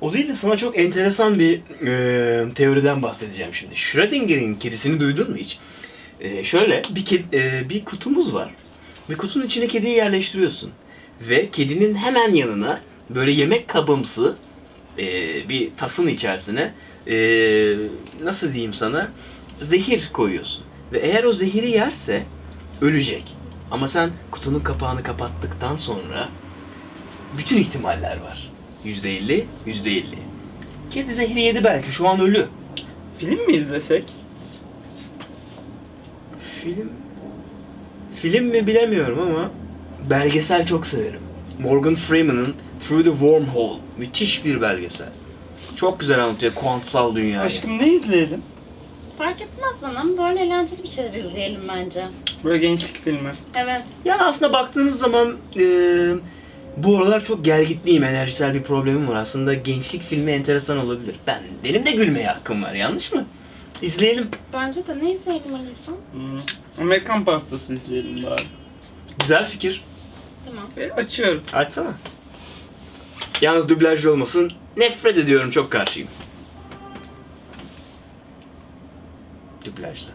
O değil de sana çok enteresan bir e, teoriden bahsedeceğim şimdi. Schrödinger'in kedisini duydun mu hiç? E, şöyle bir ked- e, bir kutumuz var. Bir kutunun içine kediyi yerleştiriyorsun. Ve kedinin hemen yanına böyle yemek kabımsı e, bir tasın içerisine e, nasıl diyeyim sana zehir koyuyorsun. Ve eğer o zehiri yerse ölecek. Ama sen kutunun kapağını kapattıktan sonra bütün ihtimaller var. Yüzde elli, yüzde elli. Kedi zehri yedi belki şu an ölü. Film mi izlesek? Film... Film mi bilemiyorum ama belgesel çok severim. Morgan Freeman'ın Through the Wormhole. Müthiş bir belgesel. Çok güzel anlatıyor kuantsal dünyayı. Aşkım ne izleyelim? Fark etmez bana ama böyle eğlenceli bir şeyler izleyelim bence. Böyle gençlik filmi. Evet. Yani aslında baktığınız zaman e, bu aralar çok gelgitliyim, enerjisel bir problemim var. Aslında gençlik filmi enteresan olabilir. Ben benim de gülmeye hakkım var, yanlış mı? İzleyelim. Bence de ne izleyelim Alisa? Hmm. Amerikan pastası izleyelim bari. Güzel fikir. Tamam. E, açıyorum. Açsana. Yalnız dublajlı olmasın. Nefret ediyorum, çok karşıyım. Dublajlı.